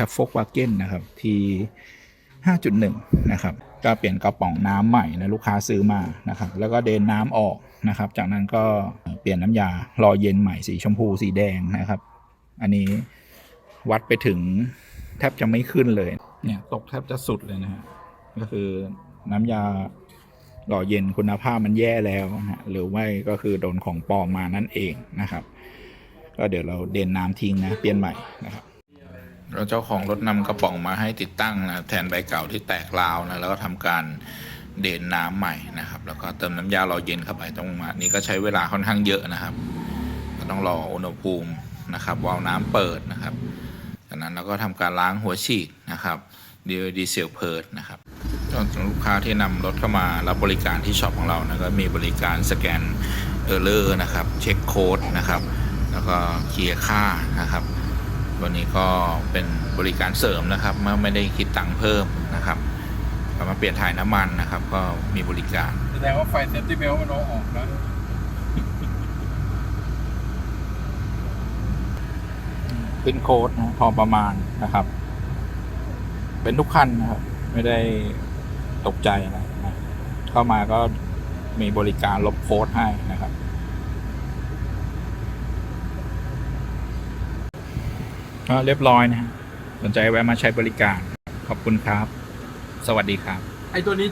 กับโฟกวาเก้นนะครับที5.1 นะครับ ก็เปลี่ยนกระป๋องน้ำใหม่นะลูกค้าซื้อมานะครับ แล้วก็เดินน้ำออกนะครับ จากนั้นก็เปลี่ยนน้ำยารอเย็นใหม่สีชมพูสีแดงนะครับ อันนี้วัดไปถึงแทบจะไม่ขึ้นเลย เนี่ยตกแทบจะสุดเลยนะฮะ ก็คือน้ำยาหล่อเย็นคุณภาพมันแย่แล้วนะฮะหรือไม่ก็คือโดนของปลอมมานั่นเองนะครับ ก็เดี๋ยวเราเดนน้ำทิ้งนะเปลี่ยนใหม่นะครับ เราเจ้าของรถนำกระป๋องมาให้ติดตั้งนะแทนใบเก่าที่แตกราวนะแล้วก็ทำการเดนน้ำใหม่นะครับ แล้วก็เติมน้ำยาหล่อเย็นเข้าไปตรงมานี่ก็ใช้เวลาค่อนข้างเยอะนะครับ ก็ต้องรออุณหภูมินะครับวาล์วน้ำเปิดนะครับจากนั้นเราก็ทำการล้างหัวฉีดนะครับดีดีเซลเพิร์ดนะครับสำหรับลูกค้าที่นำรถเข้ามารับบริการที่ช็อปของเรานะก็มีบริการสแกนเออร์เลอร์นะครับ เช็คโค้ดนะครับ แล้วก็เคลียร์ค่านะครับ วันนี้ก็เป็นบริการเสริมนะครับไม่ไม่ได้คิดตังค์เพิ่มนะครับก็มาเปลี่ยนถ่ายน้ำมันนะครับ ก็มีบริการแสดงว่าไฟเซฟตี้เบลมันเอาออกนะขึ้นโค้ดนะพอประมาณนะครับ เป็นทุกคันนะครับ ไม่ได้ตกใจอะไรนะเข้ามาก็มีบริการลบโค้ดให้นะครับ ก็เรียบร้อยนะฮะสนใจแวะมาใช้บริการ ขอบคุณครับ สวัสดีครับ ไอตัวนี้